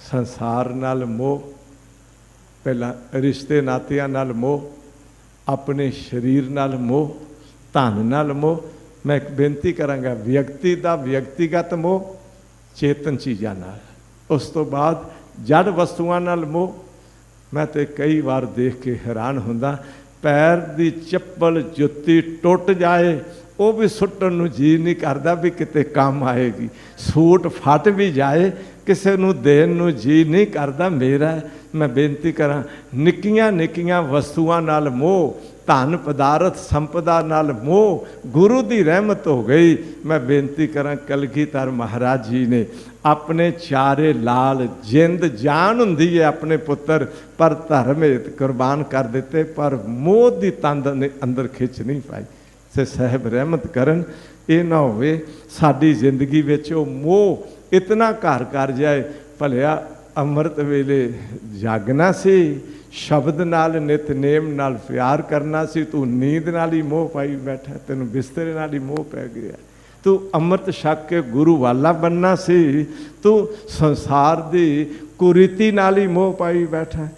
ਸੰਸਾਰ ਨਾਲ ਮੋਹ, ਪਹਿਲਾਂ ਰਿਸ਼ਤੇ ਨਾਤਿਆਂ ਨਾਲ ਮੋਹ, ਆਪਣੇ ਸਰੀਰ ਨਾਲ ਮੋਹ, ਧਨ ਨਾਲ ਮੋਹ, ਮੈਂ ਇੱਕ ਬੇਨਤੀ ਕਰਾਂਗਾ, ਵਿਅਕਤੀ ਦਾ ਵਿਅਕਤੀਗਤ ਮੋਹ, ਚੇਤਨ ਚੀਜ਼ਾਂ ਨਾਲ। ਉਸ ਤੋਂ ਬਾਅਦ ਜੜ ਵਸਤੂਆਂ ਨਾਲ ਮੋਹ, ਮੈਂ ਤੇ ਕਈ ਵਾਰ ਦੇਖ ਕੇ ਹੈਰਾਨ ਹੁੰਦਾ, ਪੈਰ ਦੀ ਚੱਪਲ ਜੁੱਤੀ ਟੁੱਟ ਜਾਏ ਉਹ ਵੀ ਸੁੱਟਣ ਨੂੰ ਜੀ ਨਹੀਂ ਕਰਦਾ ਵੀ ਕਿਤੇ ਕੰਮ ਆਏਗੀ। ਸੂਟ ਫਟ ਵੀ ਜਾਏ, ਕਿਸੇ ਨੂੰ ਦੇਣ ਨੂੰ ਜੀ ਨਹੀਂ ਕਰਦਾ। ਮੇਰਾ, ਮੈਂ ਬੇਨਤੀ ਕਰਾਂ, ਨਿੱਕੀਆਂ ਨਿੱਕੀਆਂ ਵਸਤੂਆਂ ਨਾਲ ਮੋਹ, ਧਨ ਪਦਾਰਥ ਸੰਪਦਾ ਨਾਲ ਮੋਹ, ਗੁਰੂ ਦੀ ਰਹਿਮਤ ਹੋ ਗਈ। ਮੈਂ ਬੇਨਤੀ ਕਰਾਂ, ਕਲਗੀਧਰ ਮਹਾਰਾਜ ਜੀ ਨੇ ਆਪਣੇ ਚਾਰੇ ਲਾਲ ਜਿੰਦ, ਜਾਨ ਹੁੰਦੀ ਹੈ ਆਪਣੇ ਪੁੱਤਰ, ਪਰ ਧਰਮ ਹੇਤ ਕੁਰਬਾਨ ਕਰ ਦਿੱਤੇ, ਪਰ ਮੋਹ ਦੀ ਤੰਦ ਅੰਦਰ ਖਿੱਚ ਨਹੀਂ ਪਾਈ। ਸੇ ਸਹਿਬ ਰਹਿਮਤ ਕਰਨ, ਇਹ ਨਾ ਹੋਵੇ ਸਾਡੀ ਜ਼ਿੰਦਗੀ ਵਿੱਚ ਉਹ ਮੋਹ ਇਤਨਾ ਘਰ ਕਰ ਜਾਏ। ਭਲਿਆ ਅੰਮ੍ਰਿਤ ਵੇਲੇ ਜਾਗਣਾ ਸੀ, ਸ਼ਬਦ ਨਾਲ ਨਿਤਨੇਮ ਨਾਲ ਪਿਆਰ ਕਰਨਾ ਸੀ, ਤੂੰ ਨੀਂਦ ਨਾਲ ਹੀ ਮੋਹ ਪਾਈ ਬੈਠਾ, ਤੈਨੂੰ ਬਿਸਤਰੇ ਨਾਲ ਹੀ ਮੋਹ ਪੈ ਗਿਆ। ਤੂੰ ਅੰਮ੍ਰਿਤ ਛਕ ਕੇ ਗੁਰੂ ਵਾਲਾ ਬੰਨਾ ਸੀ, ਤੂੰ ਸੰਸਾਰ ਦੀ ਕੁਰੀਤੀ ਨਾਲ ਹੀ ਮੋਹ ਪਾਈ ਬੈਠਾ।